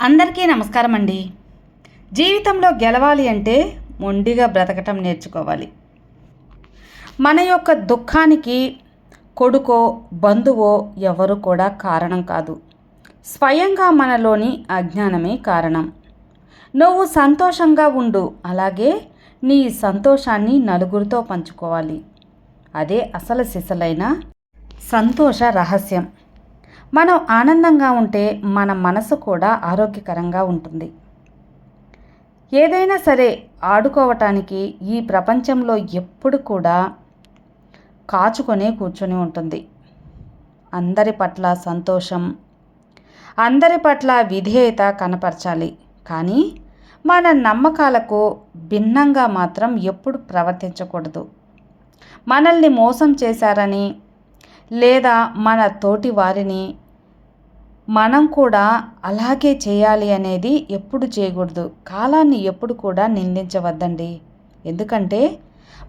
అందరికీ నమస్కారం అండి. జీవితంలో గెలవాలి అంటే మొండిగా బ్రతకటం నేర్చుకోవాలి. మన యొక్క దుఃఖానికి కొడుకో బంధువో ఎవరు కూడా కారణం కాదు. స్వయంగా మనలోని అజ్ఞానమే కారణం. నువ్వు సంతోషంగా ఉండు అలాగే నీ సంతోషాన్ని నలుగురితో పంచుకోవాలి. అదే అసలు సిసలైన సంతోష రహస్యం. మనం ఆనందంగా ఉంటే మన మనసు కూడా ఆరోగ్యకరంగా ఉంటుంది. ఏదైనా సరే ఆడుకోవటానికి ఈ ప్రపంచంలో ఎప్పుడు కూడా కాచుకొనే కూర్చొని ఉంటుంది. అందరి పట్ల సంతోషం అందరి పట్ల విధేయత కనపరచాలి. కానీ మన నమ్మకాలకు భిన్నంగా మాత్రం ఎప్పుడు ప్రవర్తించకూడదు. మనల్ని మోసం చేశారని లేదా మన తోటి వారిని మనం కూడా అలాగే చేయాలి అనేది ఎప్పుడు చేయకూడదు. కాలాన్ని ఎప్పుడు కూడా నిందించవద్దండి. ఎందుకంటే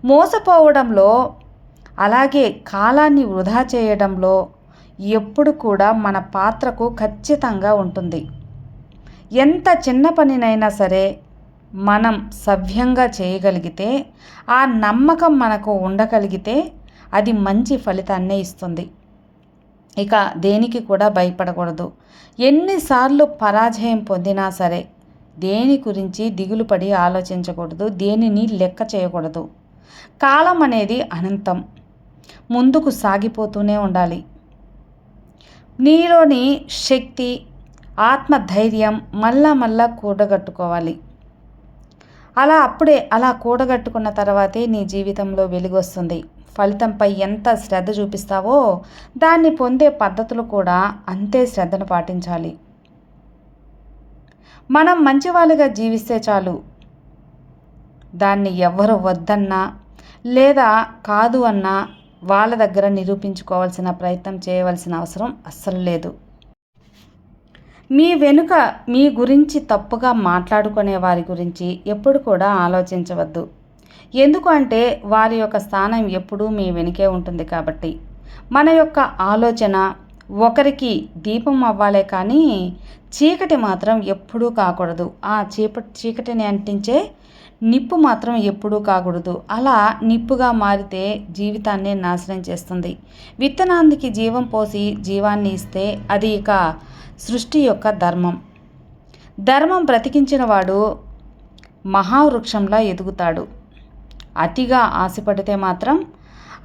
మోసపోవడంలో అలాగే కాలాన్ని వృధా చేయడంలో ఎప్పుడు కూడా మన పాత్రకు ఖచ్చితంగా ఉంటుంది. ఎంత చిన్న పనినైనా సరే మనం సవ్యంగా చేయగలిగితే ఆ నమ్మకం మనకు ఉండగలిగితే అది మంచి ఫలితాన్నే ఇస్తుంది. ఇక దేనికి కూడా భయపడకూడదు. ఎన్నిసార్లు పరాజయం పొందినా సరే దేని గురించి దిగులు పడి ఆలోచించకూడదు దేనిని లెక్క చేయకూడదు. కాలం అనేది అనంతం. ముందుకు సాగిపోతూనే ఉండాలి. నీలోని శక్తి ఆత్మధైర్యం మళ్ళా మళ్ళా కూడగట్టుకోవాలి. అలా అప్పుడే అలా కూడగట్టుకున్న తర్వాతే నీ జీవితంలో వెలుగొస్తుంది. ఫలితంపై ఎంత శ్రద్ధ చూపిస్తావో దాన్ని పొందే పద్ధతులు కూడా అంతే శ్రద్ధను పాటించాలి. మనం మంచివాళ్ళుగా జీవిస్తే చాలు. దాన్ని ఎవ్వరు వద్దన్నా లేదా కాదు అన్నా వాళ్ళ దగ్గర నిరూపించుకోవాల్సిన ప్రయత్నం చేయవలసిన అవసరం అస్సలు లేదు. మీ వెనుక మీ గురించి తప్పుగా మాట్లాడుకునే వారి గురించి ఎప్పుడు కూడా ఆలోచించవద్దు. ఎందుకు అంటే వారి యొక్క స్థానం ఎప్పుడూ మీ వెనుకే ఉంటుంది కాబట్టి. మన యొక్క ఆలోచన ఒకరికి దీపం అవ్వాలే కానీ చీకటి మాత్రం ఎప్పుడూ కాకూడదు. ఆ చీప చీకటిని అంటించే నిప్పు మాత్రం ఎప్పుడూ కాకూడదు. అలా నిప్పుగా మారితే జీవితాన్ని నాశనం చేస్తుంది. విత్తనానికి జీవం పోసి జీవాన్ని ఇస్తే అది ఇక సృష్టి యొక్క ధర్మం. ధర్మం బ్రతికించిన వాడు మహావృక్షంలా ఎదుగుతాడు. అతిగా ఆశపడితే మాత్రం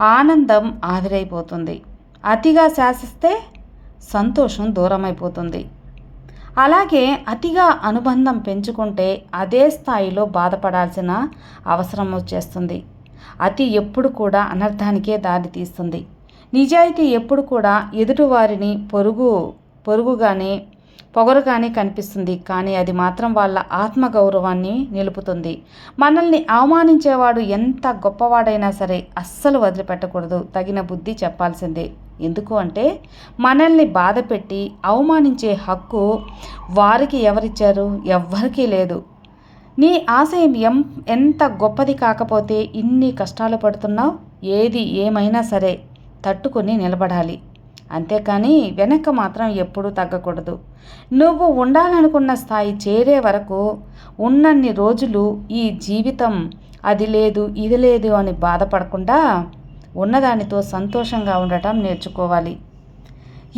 ఆనందం ఆవిరైపోతుంది. అతిగా శాసిస్తే సంతోషం దూరమైపోతుంది. అలాగే అతిగా అనుబంధం పెంచుకుంటే అదే స్థాయిలో బాధపడాల్సిన అవసరం వచ్చేస్తుంది. అతి ఎప్పుడు కూడా అనర్థానికే దారి తీస్తుంది. నిజాయితీ ఎప్పుడు కూడా ఎదుటివారిని పొరుగు పొరుగుగానే పొగరుగానే కనిపిస్తుంది కానీ అది మాత్రం వాళ్ళ ఆత్మగౌరవాన్ని నిలుపుతుంది. మనల్ని అవమానించేవాడు ఎంత గొప్పవాడైనా సరే అస్సలు వదిలిపెట్టకూడదు తగిన బుద్ధి చెప్పాల్సిందే. ఎందుకు అంటే మనల్ని బాధపెట్టి అవమానించే హక్కు వారికి ఎవరిచ్చారు? ఎవ్వరికీ లేదు. నీ ఆశయం ఎం ఎంత గొప్పది కాకపోతే ఇన్ని కష్టాలు పడుతున్నావు? ఏది ఏమైనా సరే తట్టుకొని నిలబడాలి. అంతేకాని వెనక మాత్రం ఎప్పుడూ తగ్గకూడదు. నువ్వు ఉండాలనుకున్న స్థాయి చేరే వరకు ఉన్నన్ని రోజులు ఈ జీవితం అది లేదు ఇది లేదు అని బాధపడకుండా ఉన్నదానితో సంతోషంగా ఉండటం నేర్చుకోవాలి.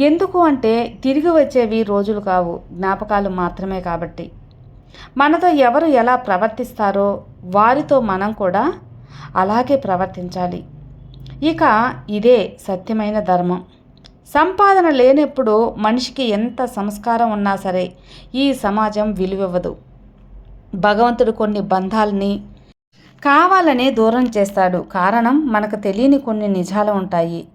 ఎందుకు అంటే తిరిగి వచ్చేవి రోజులు కావు జ్ఞాపకాలు మాత్రమే కాబట్టి. మనతో ఎవరు ఎలా ప్రవర్తిస్తారో వారితో మనం కూడా అలాగే ప్రవర్తించాలి. ఇక ఇదే సత్యమైన ధర్మం. సంపాదన లేనప్పుడు మనిషికి ఎంత సంస్కారం ఉన్నా సరే ఈ సమాజం విలువివ్వదు. భగవంతుడు కొన్ని బంధాలని కావాలనే దూరం చేస్తాడు. కారణం మనకు తెలియని కొన్ని నిజాలు ఉంటాయి.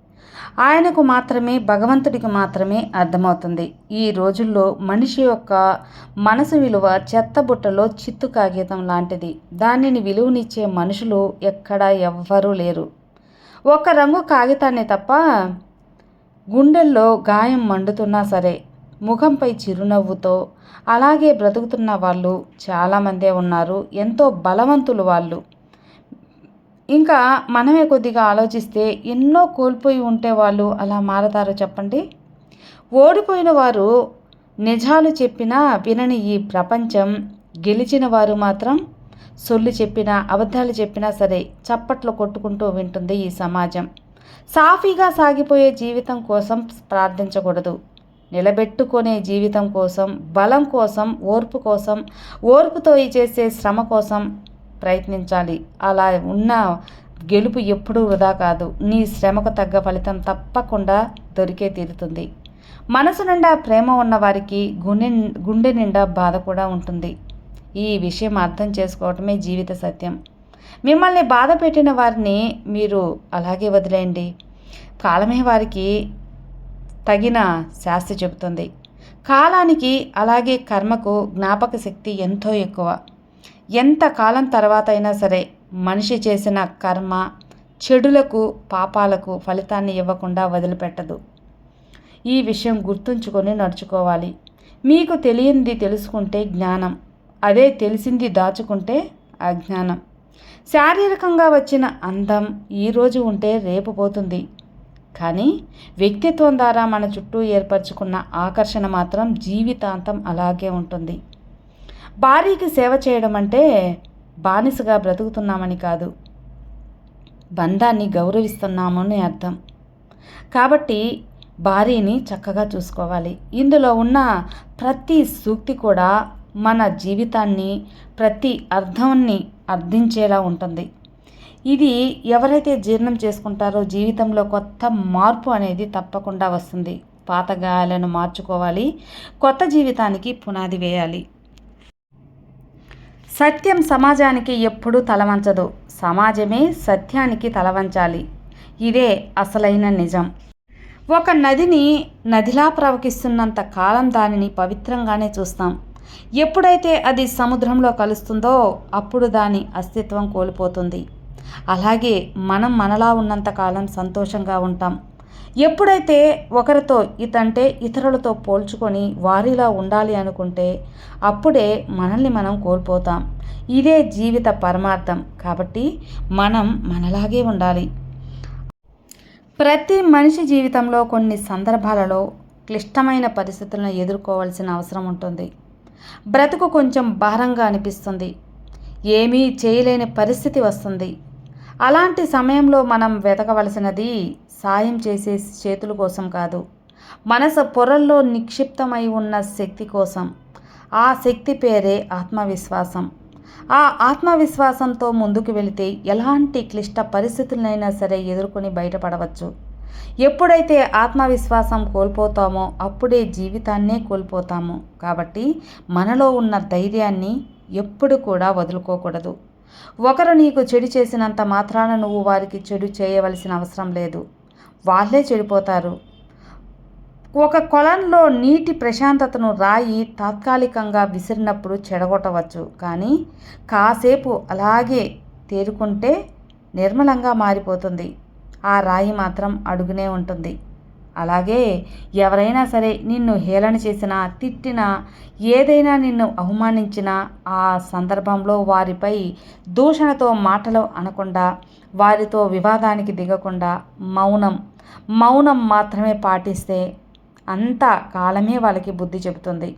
ఆయనకు మాత్రమే భగవంతుడికి మాత్రమే అర్థమవుతుంది. ఈ రోజుల్లో మనిషి యొక్క మనసు విలువ చెత్తబుట్టలో చిత్తు కాగితం లాంటిది. దానిని విలువనిచ్చే మనుషులు ఎక్కడా ఎవ్వరూ లేరు. ఒక రంగు కాగితాన్ని తప్ప గుండెల్లో గాయం మండుతున్నా సరే ముఖంపై చిరునవ్వుతో అలాగే బ్రతుకుతున్న వాళ్ళు చాలామందే ఉన్నారు. ఎంతో బలవంతులు వాళ్ళు. ఇంకా మనమే కొద్దిగా ఆలోచిస్తే ఎన్నో కోల్పోయి ఉంటే వాళ్ళు అలా మారతారో చెప్పండి? ఓడిపోయిన వారు నిజాలు చెప్పినా వినని ఈ ప్రపంచం గెలిచిన వారు మాత్రం సొల్లు చెప్పినా అబద్ధాలు చెప్పినా సరే చప్పట్లు కొట్టుకుంటూ వింటుంది ఈ సమాజం. సాఫీగా సాగిపోయే జీవితం కోసం ప్రార్థించకూడదు. నిలబెట్టుకునే జీవితం కోసం బలం కోసం ఓర్పు కోసం ఓర్పుతో చేసే శ్రమ కోసం ప్రయత్నించాలి. అలా ఉన్న గెలుపు ఎప్పుడూ వృధా కాదు. నీ శ్రమకు తగ్గ ఫలితం తప్పకుండా దొరికే తీరుతుంది. మనసు నిండా ప్రేమ ఉన్నవారికి గుండె గుండె నిండా బాధ కూడా ఉంటుంది. ఈ విషయం అర్థం చేసుకోవటమే జీవిత సత్యం. మిమ్మల్ని బాధ పెట్టిన వారిని మీరు అలాగే వదిలేయండి. కాలమే వారికి తగిన శాస్తి చెబుతుంది. కాలానికి అలాగే కర్మకు జ్ఞాపక శక్తి ఎంతో ఎక్కువ. ఎంత కాలం తర్వాత అయినా సరే మనిషి చేసిన కర్మ చెడులకు పాపాలకు ఫలితాన్ని ఇవ్వకుండా వదిలిపెట్టదు. ఈ విషయం గుర్తుంచుకొని నడుచుకోవాలి. మీకు తెలియంది తెలుసుకుంటే జ్ఞానం. అదే తెలిసింది దాచుకుంటే అజ్ఞానం. శారీరకంగా వచ్చిన అందం ఈరోజు ఉంటే రేపు పోతుంది. కానీ వ్యక్తిత్వం ద్వారా మన చుట్టూ ఏర్పరచుకున్న ఆకర్షణ మాత్రం జీవితాంతం అలాగే ఉంటుంది. భార్యకి సేవ చేయడం అంటే బానిసగా బ్రతుకుతున్నామని కాదు. బంధాన్ని గౌరవిస్తున్నామని అర్థం. కాబట్టి భార్యని చక్కగా చూసుకోవాలి. ఇందులో ఉన్న ప్రతి సూక్తి కూడా మన జీవితాన్ని ప్రతి అర్థాన్ని అర్థించేలా ఉంటుంది. ఇది ఎవరైతే జీర్ణం చేసుకుంటారో జీవితంలో కొత్త మార్పు అనేది తప్పకుండా వస్తుంది. పాత గాయాలను మార్చుకోవాలి. కొత్త జీవితానికి పునాది వేయాలి. సత్యం సమాజానికి ఎప్పుడూ తలవంచదు. సమాజమే సత్యానికి తలవంచాలి. ఇదే అసలైన నిజం. ఒక నదిని నదిలా ప్రవహిస్తున్నంత కాలం దానిని పవిత్రంగానే చూస్తాం. ఎప్పుడైతే అది సముద్రంలో కలుస్తుందో అప్పుడు దాని అస్తిత్వం కోల్పోతుంది. అలాగే మనం మనలా ఉన్నంతకాలం సంతోషంగా ఉంటాం. ఎప్పుడైతే ఒకరితో ఇతంటే ఇతరులతో పోల్చుకొని వారిలా ఉండాలి అనుకుంటే అప్పుడే మనల్ని మనం కోల్పోతాం. ఇదే జీవిత పరమార్థం. కాబట్టి మనం మనలాగే ఉండాలి. ప్రతి మనిషి జీవితంలో కొన్ని సందర్భాలలో క్లిష్టమైన పరిస్థితులను ఎదుర్కోవాల్సిన అవసరం ఉంటుంది. బ్రతుకు కొంచెం భారంగా అనిపిస్తుంది. ఏమీ చేయలేని పరిస్థితి వస్తుంది. అలాంటి సమయంలో మనం వెతకవలసినది సాయం చేసే చేతుల కోసం కాదు. మనసు పొరల్లో నిక్షిప్తమై ఉన్న శక్తి కోసం. ఆ శక్తి పేరే ఆత్మవిశ్వాసం. ఆ ఆత్మవిశ్వాసంతో ముందుకు వెళితే ఎలాంటి క్లిష్ట పరిస్థితులనైనా సరే ఎదుర్కొని బయటపడవచ్చు. ఎప్పుడైతే ఆత్మవిశ్వాసం కోల్పోతామో అప్పుడే జీవితాన్నే కోల్పోతాము. కాబట్టి మనలో ఉన్న ధైర్యాన్ని ఎప్పుడు కూడా వదులుకోకూడదు. ఒకరు నీకు చెడు చేసినంత మాత్రాన నువ్వు వారికి చెడు చేయవలసిన అవసరం లేదు. వాళ్ళే చెడిపోతారు. ఒక కొలంలో నీటి ప్రశాంతతను రాయి తాత్కాలికంగా విసిరినప్పుడు చెడగొట్టవచ్చు. కానీ కాసేపు అలాగే తేరుకుంటే నిర్మలంగా మారిపోతుంది. ఆ రాయి మాత్రం అడుగునే ఉంటుంది. అలాగే ఎవరైనా సరే నిన్ను హేళన చేసినా తిట్టినా ఏదైనా నిన్ను అవమానించినా ఆ సందర్భంలో వారిపై దూషణతో మాటలు అనకుండా వారితో వివాదానికి దిగకుండా మౌనం మౌనం మాత్రమే పాటిస్తే అంత కాలమే వాళ్ళకి బుద్ధి చెబుతుంది.